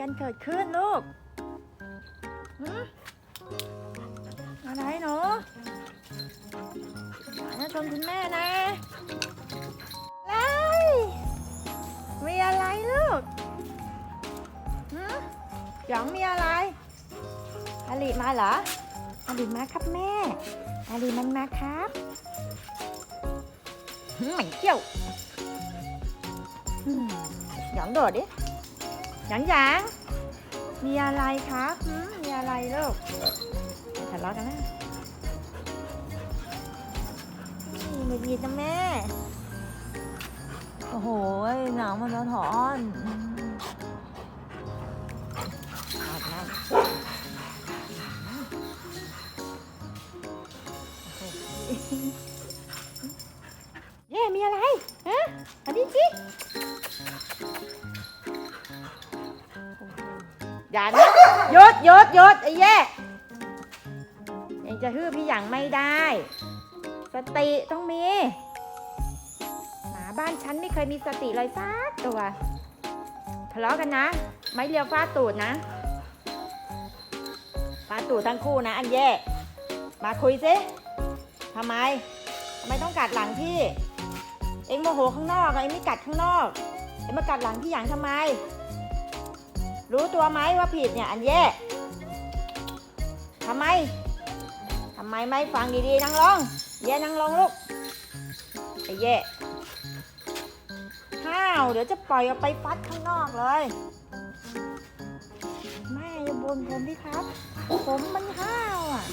กันเกิดขึ้นลูกอะไรหนูอย่าชนคุณแม่นะอะไรมีอะไรลูกหยองมีอะไรอาลีมาเหรออาลีมาครับแม่อาลีมันมาครับหืมเหม็นเขี้ยวหืมหยองโดดดิ หยองหยางมีอะไรครับหืมมีอะไรลูกอย่าทะเลาะกันนะนี่หงุดหงิดนะแม่ โอ้โห หนังมันสะท้อนอืมอาบน้ำเย่มีอะไร ฮะอันนี้สิ อย่านะหยศยศยศไอ้เย่ยังจะฮือพี่หยังไม่ได้ สติต้องมี หมาบ้านฉันไม่เคยมีสติเลยสักตัวทะเลาะกันนะ ไม่เลียวฟาดตูดนะฟาดตูดทั้งคู่นะ อันเย่ มาคุยสิทำไมทำไมต้องกัดหลังพี่ เอ็งโมโหข้างนอกเอ็งไม่กัดข้างนอก เอ็งมากัดหลังพี่หยางทำไม รู้ตัวไหมว่าผิดเนี่ยอันเย่ทำไมทำไมไม่ฟังดีๆนั่งลงเย่นั่งลงลูกไอ้แย่ห้าวเดี๋ยวจะปล่อยออกไปฟัดข้างนอกเลยแม่อย่าบ่นผมดิครับ ผมมันห้าวอะ